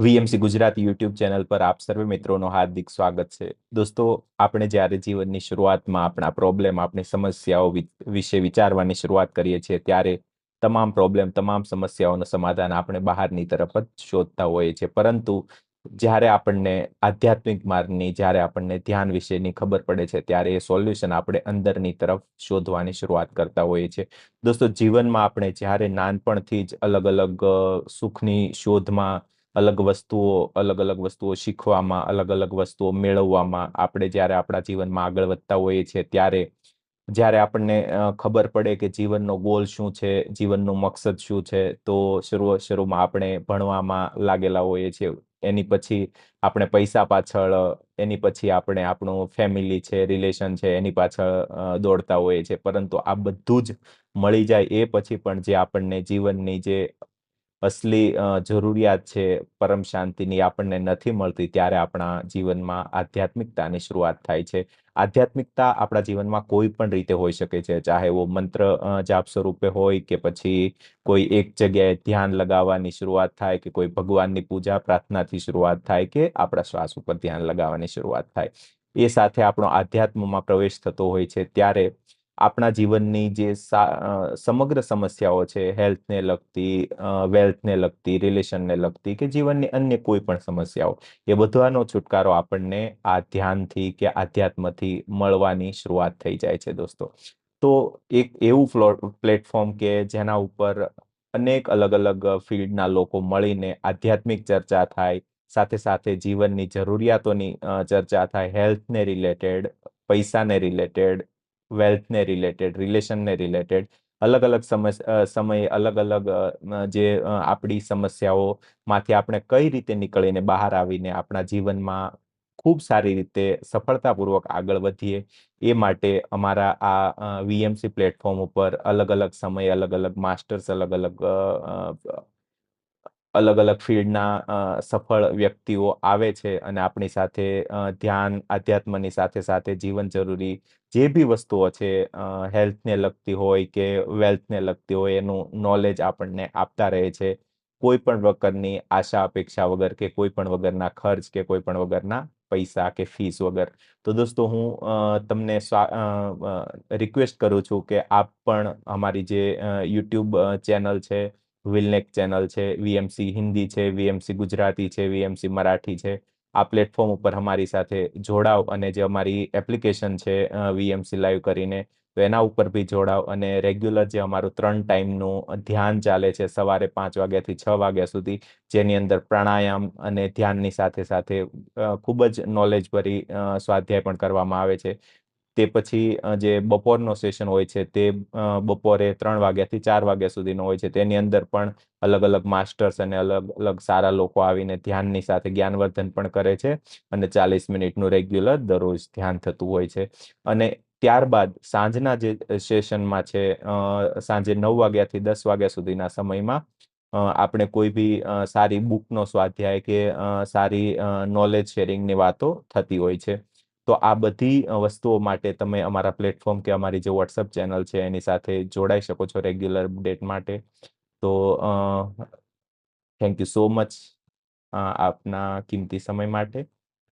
VMC Gujarati YouTube channel પર આપ સર્વે મિત્રોનો હાર્દિક સ્વાગત છે. દોસ્તો, આપણે જ્યારે જીવનની શરૂઆતમાં આપણા પ્રોબ્લેમ આપણી સમસ્યાઓ વિશે વિચારવાની શરૂઆત કરીએ છીએ, ત્યારે તમામ પ્રોબ્લેમ તમામ સમસ્યાઓનું સમાધાન આપણે બહારની તરફ જ શોધતા હોઈએ છીએ. પરંતુ જ્યારે આપણને આધ્યાત્મિક માર્ગની, જ્યારે આપણને ધ્યાન વિશેની ખબર પડે છે, ત્યારે એ સોલ્યુશન આપણે અંદરની તરફ શોધવાની શરૂઆત કરતા હોઈએ છીએ. દોસ્તો, જીવનમાં આપણે જ્યારે નાનપણથી જ અલગ અલગ સુખની શોધમાં અલગ વસ્તુઓ, અલગ અલગ વસ્તુઓ શીખવામાં, અલગ અલગ વસ્તુઓ મેળવવામાં આપણે જ્યારે આપણા જીવનમાં આગળ વધતા હોઈએ છીએ ત્યારે જ્યારે આપણને ખબર પડે કે જીવનનો ગોલ શું છે, જીવનનો મકસદ શું છે, તો શરૂ, શરૂમાં આપણે ભણવામાં લાગેલા હોઈએ છીએ. એની પછી આપણે પૈસા પાછળ, એની પછી આપણે આપણું ફેમિલી છે રિલેશન છે, એની પાછળ દોડતા હોઈએ છીએ. પરંતુ આ બધું જ મળી જાય એ પછી પણ જે આપણને જીવનની જે અસલી જરૂરિયાત છે, પરમ શાંતિની આપણને નથી મળતી ત્યારે આપણા જીવનમાં આધ્યાત્મિકતાની શરૂઆત થાય છે. આધ્યાત્મિકતા આપણા જીવનમાં કોઈ પણ રીતે હોઈ શકે છે, ચાહે એવો મંત્ર જાપ સ્વરૂપે હોય કે પછી કોઈ એક જગ્યાએ ધ્યાન લગાવવાની શરૂઆત થાય કે કોઈ ભગવાનની પૂજા, પ્રાર્થનાથી શરૂઆત થાય કે આપણા શ્વાસ ઉપર ધ્યાન લગાવવાની શરૂઆત થાય. એ સાથે આપણો આધ્યાત્મમાં પ્રવેશ થતો હોય છે ત્યારે આપણા જીવનની જે સમગ્ર સમસ્યાઓ છે, હેલ્થને લગતી વેલ્થને લગતી, રિલેશનને લગતી કે જીવનની અન્ય કોઈ પણ સમસ્યાઓ, એ બધાનો છુટકારો આપણને આ ધ્યાનથી કે આધ્યાત્મથી મળવાની શરૂઆત થઈ જાય છે દોસ્તો. તો એક એવું પ્લેટફોર્મ કે જેના ઉપર અનેક અલગ અલગ ફિલ્ડના લોકો મળીને આધ્યાત્મિક ચર્ચા થાય, સાથે સાથે જીવનની જરૂરિયાતોની ચર્ચા થાય, હેલ્થને રિલેટેડ, પૈસાને રિલેટેડ વેલ્થને રિલેટેડ રિલેશનને રિલેટેડ અલગ અલગ સમયે અલગ અલગ જે આપણી સમસ્યાઓમાંથી આપણે કઈ રીતે નીકળીને બહાર આવીને આપણા જીવનમાં ખૂબ સારી રીતે સફળતાપૂર્વક આગળ વધીએ, એ માટે અમારા આ વીએમસી પ્લેટફોર્મ ઉપર અલગ અલગ સમયે અલગ અલગ માસ્ટર્સ અલગ અલગ અલગ અલગ ફિલ્ડના સફળ વ્યક્તિઓ આવે છે અને આપણી સાથે ધ્યાન, આધ્યાત્મની સાથે સાથે જીવન જરૂરી જે બી વસ્તુઓ છે હેલ્થને લગતી હોય કે વેલ્થને લગતી હોય એનું નોલેજ આપણને આપતા રહે છે. કોઈ પણ પ્રકારની આશા, અપેક્ષા વગર કે કોઈ પણ વગરના ખર્ચ કે કોઈ પણ વગરના પૈસા કે ફીસ વગર. તો દોસ્તો હું તમને રિક્વેસ્ટ કરું છું કે આપ પણ અમારી જે યુટ્યુબ ચેનલ છે વિલનેક ચેનલ છે વીએમસી હિન્દી છે વીએમસી ગુજરાતી છે વીએમસી મરાઠી છે. આ પ્લેટફોર્મ ઉપર અમારી સાથે જોડાવ અને જે અમારી એપ્લિકેશન છે વીએમસી લાઈવ કરીને, તો એના ઉપર બી જોડાવ અને રેગ્યુલર જે અમારું ત્રણ ટાઈમનું ધ્યાન ચાલે છે, સવારે પાંચ વાગ્યાથી છ વાગ્યા સુધી, જેની અંદર પ્રાણાયામ અને ધ્યાનની સાથે સાથે ખૂબ જ નોલેજભરી સ્વાધ્યાય પણ કરવામાં આવે છે. તે પછી જે બપોરનો સેશન હોય છે તે બપોરે ત્રણ વાગ્યાથી ચાર વાગ્યા સુધીનો હોય છે. તેની અંદર પણ અલગ અલગ માસ્ટર્સ અને અલગ અલગ સારા લોકો આવીને ધ્યાનની સાથે જ્ઞાનવર્ધન પણ કરે છે અને ચાલીસ મિનિટનું રેગ્યુલર દરરોજ ધ્યાન થતું હોય છે. અને ત્યારબાદ સાંજના જે સેશનમાં છે સાંજે નવ વાગ્યાથી દસ વાગ્યા સુધીના સમયમાં આપણે કોઈ બી સારી બુકનો સ્વાધ્યાય કે સારી નોલેજ શેરિંગની વાતો થતી હોય છે. તો આ બધી વસ્તુઓ માટે તમે અમારા પ્લેટફોર્મ કે અમારી જે વોટ્સઅપ ચેનલ છે એની સાથે જોડાઈ શકો છો રેગ્યુલર અપડેટ માટે. તો થેન્ક યુ સો મચ આપના કિંમતી સમય માટે.